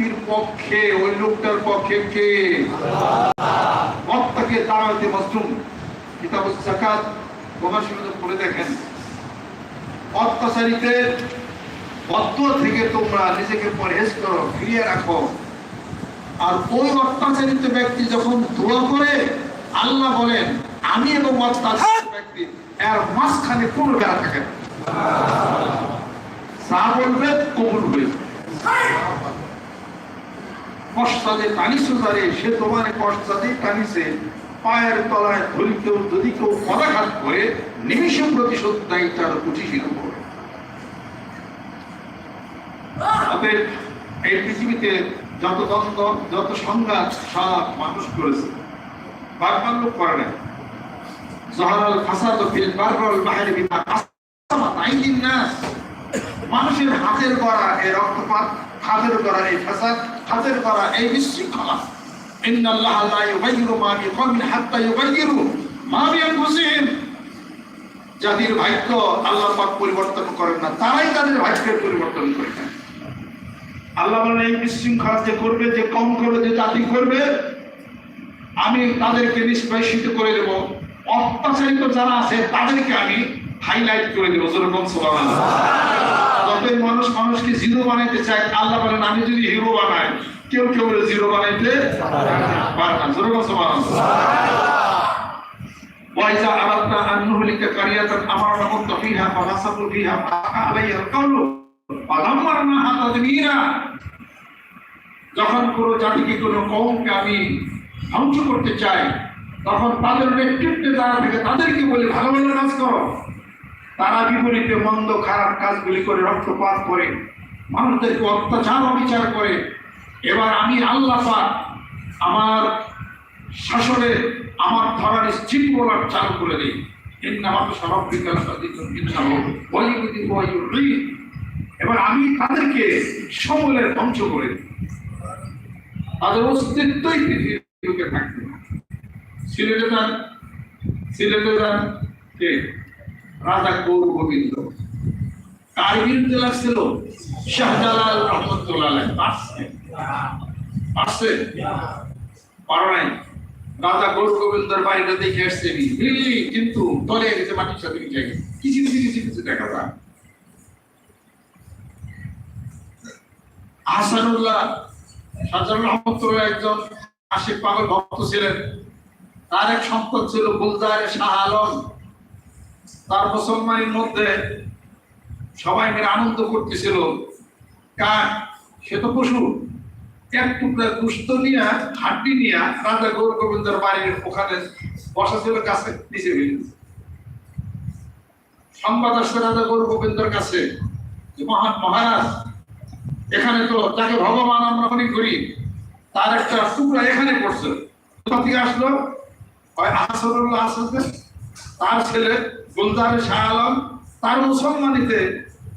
ব্যক্তির পক্ষে, ওই লোকটার পক্ষে কে? অত্যাকে দাঁড়াতে মজলুম কিতাব জাকাত প্রকাশিত করে দেখেন। অত্যাচারীদের থেকে তোমরা নিজেকে পরহেজ করো, ফিরিয়ে রাখো। আর ওই অত্যাচারিত ব্যক্তি যখন দোয়া করে আল্লাহ বলেন, আমি এবং অত্যাচারিত ব্যক্তি, এর মাঝখানে কোনো বেড়া থাকে না। কবুল। কষ্টাদে টানিছো যারে সে তোমার কষ্টাদে টানিছে পায়ের তলায় ধরি কেউ, যদি কেউ পদাঘাত করে, নিমিষ প্রতিশোধ দেয় তার কুটিশির উপরে এই পৃথিবীতে যত দ্বন্দ্ব যত সংঘাত সব মানুষ করেছে, বারবার করে না জহরাল ফাসাদ ফিল বাররাল বাহরি বিমা মানুষের হাতের করা এই রক্তপাত, হাতের করা এই ফাসাদ হাতের করা এই বিশৃঙ্খলা। ইন্নাল্লাহ লা ইউগাইয়িরু মা বিকওমিন হাত্তা ইউগাইয়িরু মা বিআনফুসিহিম। জাতির ভাগ্য আল্লাহ পাক পরিবর্তন করেন না, তারাই তাদের ভাগ্যের পরিবর্তন করে দেন। আল্লাহ বলেন, এই বিশৃঙ্খলা যে করবে, যে কম করবে, যে জাতি করবে, আমি তাদেরকে নিষ্পেষিত করে দেব। অত্যাচারিত যারা আছে, তাদেরকে আমি হাইলাইট করে দেবো যেরকম সুবহানাল্লাহ যতই মানুষ মানুষকে জিরো বানাইতে চায় আল্লাহ বলেন আমি যদি হিরো বানাই কেউ কেউ জিরো বানাইতে পারে না যেরকম সুবহানাল্লাহ وإذا أردنا أن نهلك قرية أمرنا متقيها ففسقوا فيها فحق عليها القول فدمرناها تدميرا যখন কোনো জাতিকে কোনো কমকে আমি ধ্বংস করতে চাই তখন তাদের নেতৃত্বে যারা থাকে তাদেরকে বলি ভালো ভালো কাজ করো তারা বিপরীতে মন্দ, খারাপ কাজগুলি করে রক্তপাত করে, মানুষদেরকে অত্যাচার, অবিচার করে। এবার আমি আল্লাহ আমার শাসনে আমার ধরার শৃঙ্খলার চালু করে দিই। সাদিকুল ইন্নাহু ওয়ালিউদ্দিন এবার আমি তাদেরকে সমূলে ধ্বংস করে দিই। তাদের অস্তিত্বই পৃথিবীতে থাকবে না। সিলেটে যান সিলেটে যান, কে? রাজা গৌর গোবিন্দ। কার বিরুদ্ধে লাগছিল শাহজালাল রহমতুল্লাহ। পারছে পারছে পারো নাই। রাজা গৌর গোবিন্দর বাড়িটা দেখে আসছে দিল্লি কিন্তু তলে গেছে মাটির সাথে মিশে গেছে। কিছু কিছু কিছু কিছু দেখা যায়। হাসানুল্লাহ শাহজালাল রহমতুল্লাহ একজন আশিক পাগল ভক্ত ছিলেন। তার এক সম্পদ ছিল গুলজার শাহ আলম। তার মুসলমানের মধ্যে সবাই মিলে আনন্দ করতেছিল। কার? সে তো পশু। এক টুকরা দুষ্ট নিয়ে, হাড্ডি নিয়ে রাজা গৌর গোবিন্দর বাড়ির ওখানে বসা ছিল কাছে, নিচে দিয়েছে। সংবাদ আসছে রাজা গৌর গোবিন্দর কাছে মহান মহারাজ, এখানে তো তাকে ভগবান আমরা মনে করি, তার একটা টুকরা এখানে পড়ছে। আসলো? হয় আসাদুল্লাহ আসাদ তার ছেলে গুলজার শাহ আলম তার মুসলমানিতে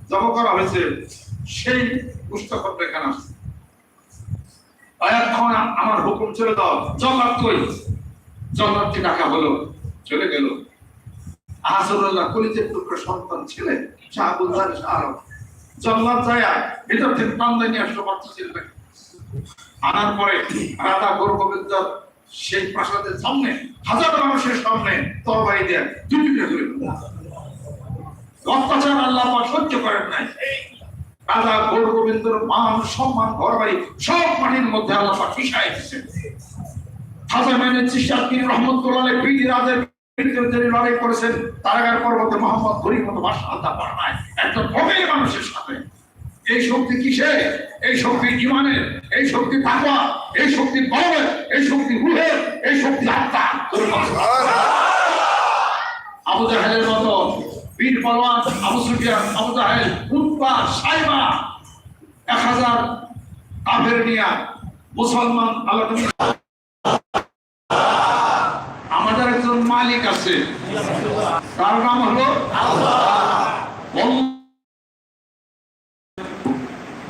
জব করা হয়েছে সেই পুস্তকটা এখানে আসছে আমার হুকুম ছেড়ে দাও। জল্লাদ কই? জল্লাদকে ডাকা হলো, চলে গেল। আহসরুল্লাহ কলিজের টুকরো সন্তান ছিলেন শাহ ভিতর থেকে আসলো বাচ্চা আনার পরে রাধা গৌর গোবিন্দ সেই প্রাসাদের সামনে হাজার মানুষের সামনে তরবারি দেয় দুটিকে ধরে ফেলল। অত্যাচার আল্লাহ সহ্য করেন নাই। রাজা গৌর গোবিন্দর মান, সম্মান ঘর বাড়ি সব মাটির মধ্যে আল্লাহ মেনে চিশার তিনি রহমতুল্লাহ বিধি রাজের লড়াই করেছেন। তারাগার পর্বতে মোহাম্মদ গরিব মতো পার নাই। একজন মানুষের সাথে। এই শক্তি কিসে এই শক্তি ইমানের, এই শক্তি তাকওয়া এই শক্তি কলমের এই শক্তি রুহের, এই শক্তি আত্মা আবু জাহেলের মতো বীর পালোয়ান আবু সুফিয়ান, আবু জাহেল উৎপা সাইবা, এক হাজার কাফের নিয়া মুসলমান আল্লাহ আমাদের একজন মালিক আছে, তার নাম হলো আল্লাহ।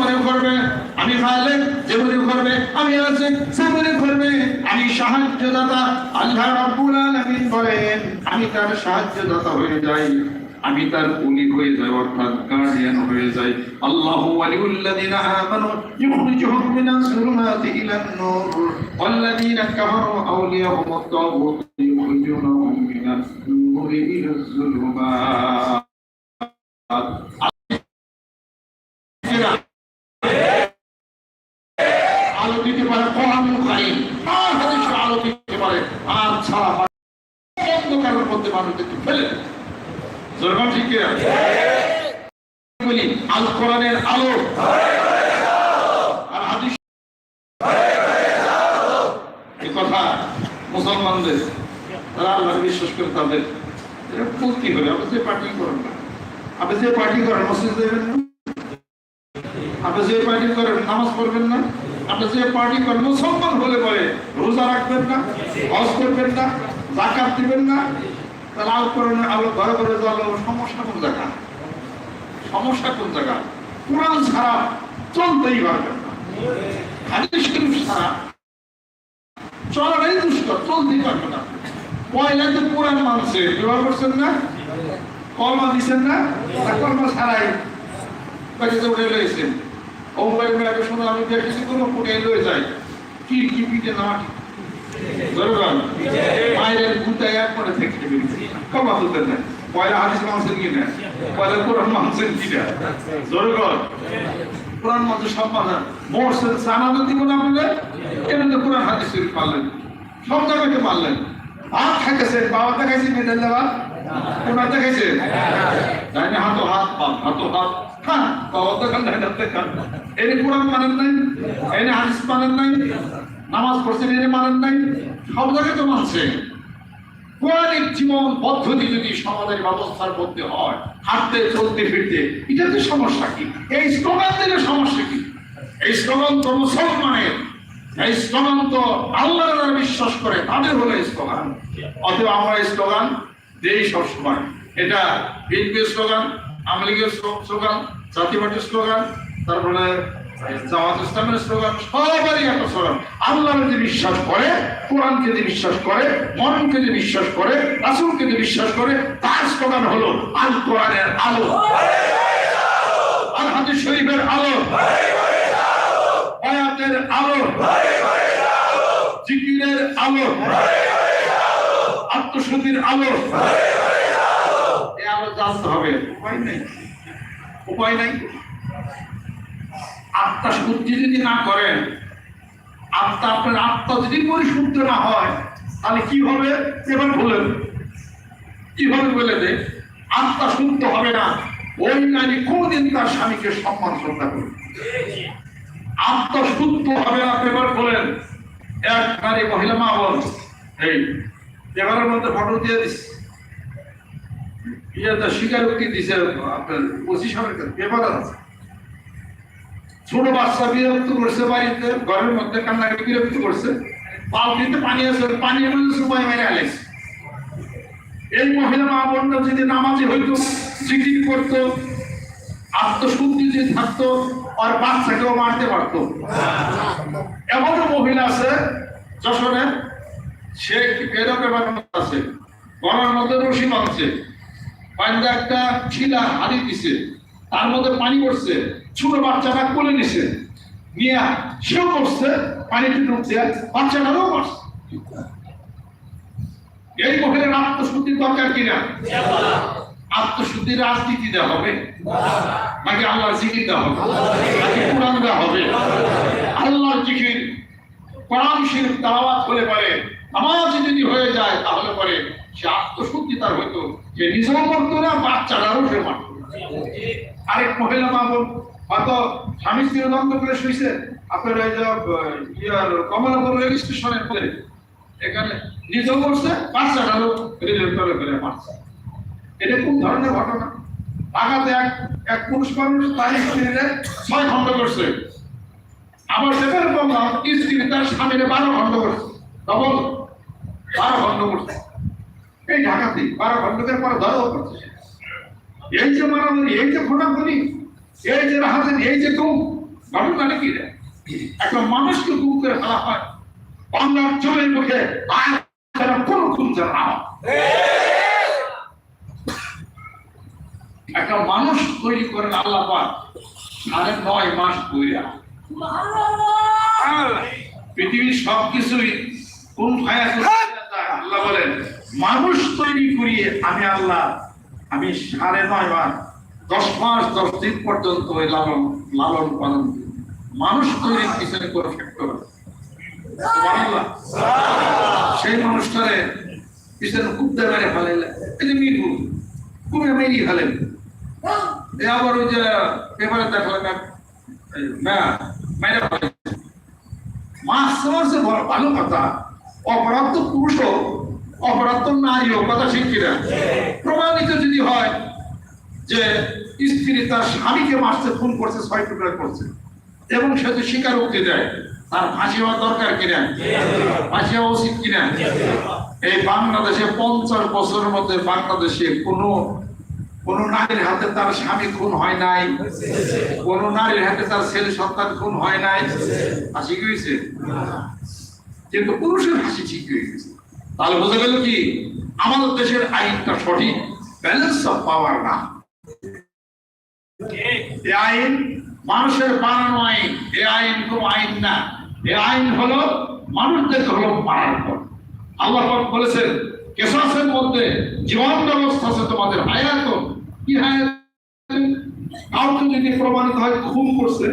মনে করবে আমি মালিক যে মনে করবে আমি আছি সে মনে করবে আমি সাহায্যদাতা, আল্লাহ রাব্বুল আলামিন বলেন, আমি তার সাহায্যদাতা হয়ে যাই। আমি তার উলি হয়ে যাই, অর্থাৎ গার্ডিয়ান হয়ে যাই। আল্লাহু ওয়ালিউল্লাযিনা আমানু ইখরিজুহুম মিনাস যুলুমাতি ইলান নূর। ওয়াল্লাযিনা কাফারু আউলিয়াহুমুত তাগুত ইখরিজুনাহুম মিনাস নূরি ইলাজ যুলুমাত আলো দিতে এই কথা মুসলমানদের তারা আল্লাহ বিশ্বাস করে তাদের। এটা হবে আপনি যে পার্টি করেন আপনি যে পার্টি করেন, মসজিদ দেবেন না? আপনি যে পার্টি করেন, নামাজ পড়বেন না? আপনি যে পার্টি করেন, মুসলমান হলে পরে রোজা রাখবেন না, হজ করবেন না জাকাত দিবেন না তাহলে আল করেন, আলো ঘরে ঘরে জল সমস্যা কোন জায়গা? সমস্যা কোন জায়গা? কোরআন ছাড়া চলতেই পারবেন না। হাদিস শরীফ ছাড়া চলাটাই দুষ্কর চলতেই পারবে না। পয়লা তো কোরআন মানছে, ব্যবহার করছেন না? কলমা দিচ্ছেন না? তা কলমা ছাড়াই বাড়িতে উঠে রয়েছেন। ও মোবাইল মেলাকে আমি দেখেছি কোনো উঠে লয়ে যাই। কি কি পিঠে না মায়ের গুটায় এক করে থেকে কমা পয়লা হাদিস মানছেন কি না পয়লা কোরআন মানছেন কি সব মানা মরছেন সানাদ দিব না বলে? এটা তো কোরআন হাদিস হাত খাইতেছেন বাবা দেখাইছি মেডেল দেওয়া? কোনটা দেখাইছে? ডাইনে হাতো হাত পা হাতো হাত। হ্যাঁ বাবা দেখান। এনে কোরআন মানেন নাই, এনে হাদিস মানেন নাই, নামাজ পড়ছেন এনে মানেন নাই সব জায়গায় তো মানছে। কোরআনিক জীবন পদ্ধতি যদি সমাজের ব্যবস্থার মধ্যে হয়, হাঁটতে, চলতে, ফিরতে এটা তো সমস্যা কি? এই স্লোগান দিলে সমস্যা কি? এই স্লোগান তো মুসলমানের, এই স্লোগান তো আল্লাহ বিশ্বাস করে, তাদের হলো স্লোগান। অতএব আমরা স্লোগান দেই সবসময়। এটা বিএনপির স্লোগান, আওয়ামী লীগের স্লোগান, জাতীয় পার্টির স্লোগান তারপরে জামাত আল্লাহ যদি বিশ্বাস করে, কোরআনকে যদি বিশ্বাস করে, মরণকে যদি বিশ্বাস করে, রাসুলকে যদি বিশ্বাস করে, তার স্লোগান হলো আল কোরআনের আলো। আল হাদিস শরীফের আলো। আয়াতের আলো। জিকিরের আলো। আত্মশুদ্ধির আলো। এই আলো জানতে হবে, উপায় নেই। উপায় নাই। আত্মা শুদ্ধি যদি না করেন, আত্মা আপনার আত্মা যদি পরিশুদ্ধ না হয়, তাহলে কি হবে? এবার বলেন। কীভাবে বলে দে আত্মা শুদ্ধ হবে না? ওই নারী কোনদিন তার স্বামীকে সম্মান শ্রদ্ধা করবে আত্মা শুদ্ধ হবে না এবার বলেন। এক নারী মহিলা মা বল। এই পেপারের মধ্যে ফটো দিয়ে দিস। স্বীকারোক্তি দিছে আপনার সাহেবের কাছে, পেপার আছে। ছোট বাচ্চা বিরক্ত করছে বাড়িতে, ঘরের মধ্যে কান্নাকে বিরক্ত করছে। বালতিতে পানি আছে পানির মধ্যে সময় মেরে আলেছে। এই মহিলা মা বোনটা যদি নামাজি হইতো জিকির করতো, আত্মশুদ্ধি যদি থাকতো, আর বাচ্চাকেও মারতে পারতো। এমন মহিলা আছে, যশোরে, সে এরকম ব্যাপার আছে, গলার মধ্যে রশি বাঁধছে পাঞ্জা একটা ছিলা হাড়ি দিছে, তার মধ্যে পানি পড়ছে। ছোট বাচ্চাটা কোলে নিছে। নিয়ে সেও করছে, পানিতে ঢুকছে বাচ্চাটারও করছে। এই মহিলার আত্মশুদ্ধির দরকার কিনা আত্মশুদ্ধির রাজনীতি দেওয়া হবে। নাকি আল্লাহর জিকির দেওয়া হবে? নাকি কোরআন দেওয়া হবে? আল্লাহর জিকির, কোরআন শরীফ তালাওয়াত হলে পারে নামাজ যদি হয়ে যায়, তাহলে পরে সে আত্মশুদ্ধি তার হইতো। যে নিজেও করতো না বাচ্চারাও সে মারতো। আরেক মহিলা মা বোন হয়তো স্বামী স্ত্রীর দ্বন্দ্ব করে শুয়েছে। আপনার ওই যে ইয়ার কমলাপুর রেল স্টেশনের পরে এখানে নিজেও করছে বাচ্চাটারও রেলের তলে ফেলে মারছে। এটা কোন ধরনের ঘটনা। ঢাকাতে এক এক পুরুষ মানুষ তার স্ত্রীরে ছয় খণ্ড করছে। আবার সেখানে বললাম স্ত্রী তার স্বামীরে বারো খণ্ড করছে। ডবল বারো খণ্ড করছে। এই ঢাকাতে বারো খণ্ডকের পরে ধরাও করছে এই যে মারামারি, এই যে খোঁড়াখুড়ি এই যে রাহাজানি এই যে গুম ঘটনাটা কি একটা মানুষকে গুম করে ফেলা হয়। বাংলার চোখের মুখে তারা কোনো গুম জানা একটা মানুষ তৈরি করেন আল্লাহ পাক সাড়ে নয় মাস বইরা পৃথিবীর সবকিছুই কোন ফায়া আল্লাহ বলেন মানুষ তৈরি করিয়ে আমি আল্লাহ আমি সাড়ে নয় মাস দশ মাস, দশ দিন পর্যন্ত ওই লালন লালন পালন মানুষ তৈরির পিছনে করে? ফ্যাক্টর সেই মানুষটারে পিছনে কুত্তে মেরে ফেলাইলে? যে মিরপুর কুমে মেরি ফেলেন। এ আবার ওই যে পেপারে দেখলেন মেরে ফেলেন মাসে বড় ভালো কথা অপরাধ তো পুরুষ হোক, অপরাধ তো নারী হোক, কথা ঠিক প্রমাণিত যদি হয় যে স্ত্রী তার স্বামীকে মারতে খুন করছে, ছয় টুকরা করছে। এবং সে তো স্বীকার উক্তি দেয় তার ফাঁসি হওয়া দরকার কিনা ফাঁসি হওয়া উচিত কিনা এই বাংলাদেশে পঞ্চাশ বছরের মধ্যে বাংলাদেশে কোনো, কোন নারীর হাতে তার স্বামী খুন হয় নাই। কোন নারীর হাতে তার ছেলে সন্তান খুন হয় নাই। ফাঁসি হয়েছে? কিন্তু পুরুষের হাসি ঠিক হয়ে গেছে। তাহলে বোঝা গেল কি? আমাদের দেশের আইনটা সঠিক। ব্যালেন্স অফ পাওয়ার না। এ আইন মানুষের বানানো আইন এ আইন কোন আইন না। এ আইন হলো মানুষদেরকে হলো পর আল্লাহ বলেছেন কেসাসের মধ্যে জীবন ব্যবস্থা আছে তোমাদের। হায়াত কি হায়াত কাউকে যদি প্রমাণিত হয় খুন করছে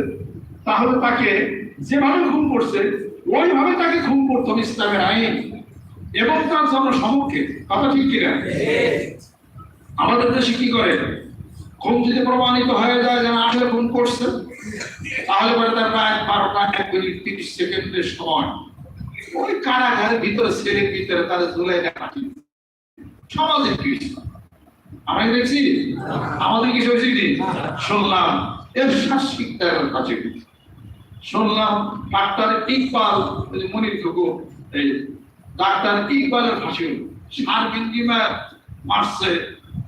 তাহলে তাকে যেভাবে খুন করছে ওইভাবে তাকে খুন করতে হবে ইসলামের আইন। এবং তার জন্য সমক্ষে কথা ঠিক কিনা? আমাদের দেশে কি করে? খুন যদি প্রমাণিত হয়ে যায় যেন আসলে খুন করছে, তাহলে পরে তার প্রায় বারোটা এক মিনিট তিরিশ সেকেন্ডের সময় ওই কারাগারের ভিতরে ছেলের ভিতরে তাদের ঝুলে দেখা সমাজের কি কি দেখছি? আমাদের কিছু হয়েছে কি? শুনলাম। এর শাসিকতার কাছে শুনলাম ডাক্তার ইকবাল মনির টুকু ডাক্তার ইকবালের ফাঁসি হলো সারবিন মারছে।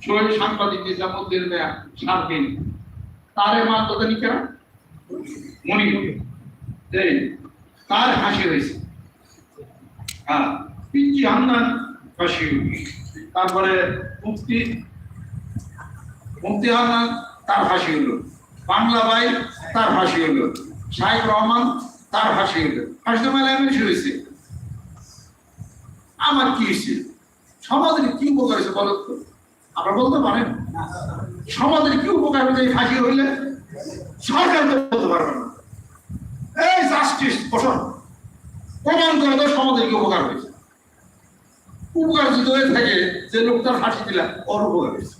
শহীদ সাংবাদিক নিজামুদ্দিন মেয়া সারবিন তারে মার কথা নি কেন মনির এই, তার ফাঁসি হয়েছে। হ্যাঁ পিঞ্চি হান্নান ফাঁসি তারপরে মুক্তি মুক্তি হান্নান তার হাসি হলো। বাংলা ভাই, তার ফাঁসি হলো। শাহিদ রহমান, তার ফাঁসি হলো। ফাঁসি মেলা এমনি হয়েছে। আমার কি হয়েছে? সমাজের কি উপকার হয়েছে বলো তো? আপনারা বলতে পারেন, সমাজের কি উপকার হয়েছে ফাঁসি হইলে? সরকার তো বলতে পারবে না। এই জাস্টিস বসন প্রমাণ করে তো সমাজের কি উপকার হয়েছে। উপকার যদি হয়ে থাকে, যে লোকটার ফাঁসি দিলা ওর উপকার হয়েছে।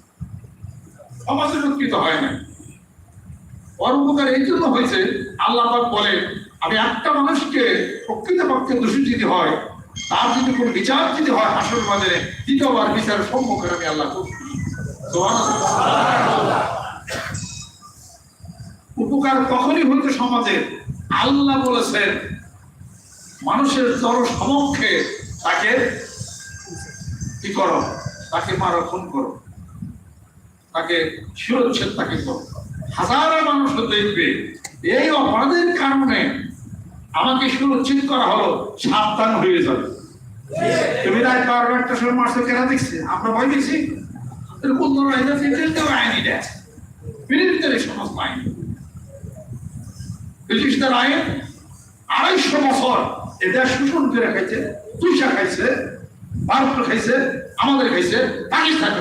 সমাজের উপকৃত হয় না। ওর উপকার এই জন্য হয়েছে, আল্লাহ বলে আমি একটা মানুষকে প্রকৃতপক্ষে দোষী যদি হয় তার যদি কোনো বিচার যদি হয় আসল বাজারে দ্বিতীয়বার বিচারের সম্মুখে আমি আল্লাহ উপকার তখনই হইতে সমাজে, আল্লাহ বলেছেন, মানুষের জড় সমক্ষে তাকে কি করো? তাকে মারো, খুন করো। তাকে শিরোচ্ছেদ তাকে করো। হাজারো মানুষ দেখবে, এই অপরাধের কারণে আমাকে সুরক্ষিত করা হলো, সাবধান হয়ে যাবে। তুমি রাত সময় কেনা দেখছি? আমরা ভয় দেখছি এরকম ধরো এটা ফিল্টার আইনি ব্রিটিশদের আইন আড়াইশো বছর শোষণ করে খাইছে খাইছে, ভারত খাইছে, আমাদের খাইছে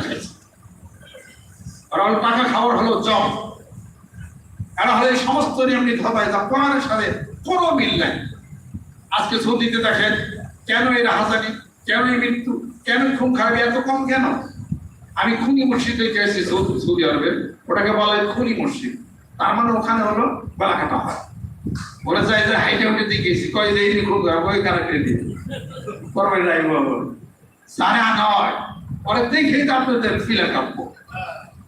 খাইছে। ওই টাকা খাওয়ার হলো জব এরা হলে সমস্ত নিয়ম নীতি হবে কোরআনের সাথে কোনো মিল নাই। আজকে সৌদিতে দেখেন কেন এই রাহাজানি? কেন এই মৃত্যু? কেন খুন খারাপ? এত কম কেন? আমি খুনি মসজিদে গেছি সৌদি আরবে। ওটাকে বলা খুনি মসজিদ। তার মানে ওখানে হলো বেলা কাটা হয়। ওরা চাই যে হাইটে উঠে দিয়ে গেছি। কয় যে, এই খুন খারাপ, ওই কারাকে দিয়ে করবে যাই বলো। সারে আনা হয়। ওরা দেখেই তো আপনাদের ফিলে কাঁপবো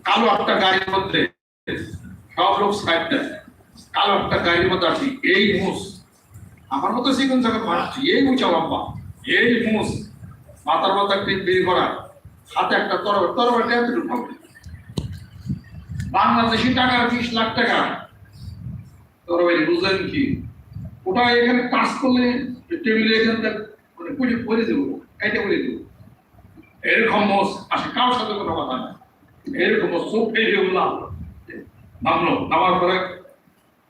কালো একটা গাড়ির মধ্যে সব লোক সাইড দেয়। কালো একটা গাড়ির মধ্যে আছি এই মুস আমার মতো চিকন চাকন মারছি এই উঁচা লম্বা, এই মুস মাথার মাথা টিপ বের করা, হাতে একটা তরবার তরবারটা এতটুকু বাংলাদেশি টাকা বিশ লাখ টাকা। তরবারি বুঝলেন কি? ওটা এখানে কাজ করলে টেবিলে এখানে তার মানে পুজো করে দেবো কাইটা করে দেবো। এরকম মোস আসে কারোর সাথে কোনো কথা না এরকম চোখ ফেলে উঠলাম নামার পরে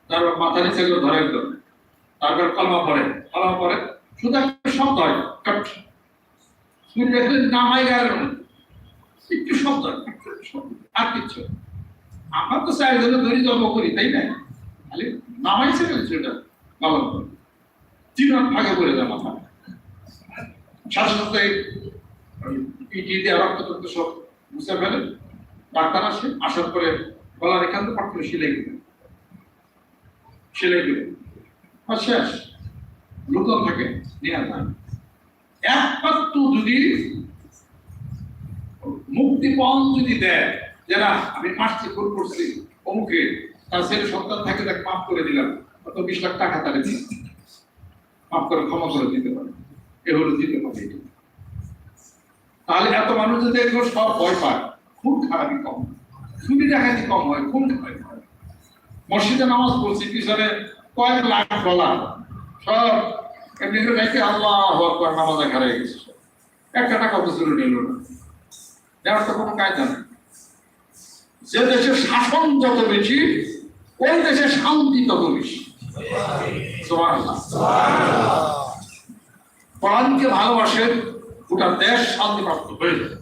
তারপর মাথা নিচে ধরে একদম তারপর কলমা পড়ে কলমা পড়ে শুধু একটা শব্দ হয় দেখলেন নামাই গেল একটু শব্দ হয়, আর কিচ্ছু আমরা তো চাই জন্য ধরি জন্ম করি তাই না? খালি নামাইছে কেন সেটা তিন হাত ভাগে করে দেয় মাথা। পিটি রক্ত টক্ত সব মুছে ফেলে ডাক্তার আসে আসার পরে গলার এখান থেকে পাট করে সিলাই দিবে সিলাই আর শেষ। লোকন থাকে যায় একমাত্র যদি মুক্তিপণ যদি দেয়, যে না, আমি ভুল করছি, অমুকে, তার ছেলে সন্তান থাকে, তাকে মাফ করে দিলাম, অত বিশ লাখ টাকা মাফ করে, ক্ষমা করে দিতে পারে। এ হলো দিতে পারে তাহলে এত মানুষ যদি এগুলো সব ভয় পায় খুব খারাপই কম চুরি ডাকাতি কম হয় খুব ভয় পায় মসজিদে নামাজ পড়ছি, পিছনে কয়েক লাখ ডলার। সব করে দেখে আল্লাহ আকবার নামাজ এখানে গেছে। একটা টাকা বছর নিল না। দেওয়ার তো কোনো কায়দা নেই। যে দেশের শাসন যত বেশি, ওই দেশে শান্তি তত বেশি। কোরআনকে ভালোবাসেন গোটা দেশ শান্তিপ্রাপ্ত হয়ে যাবে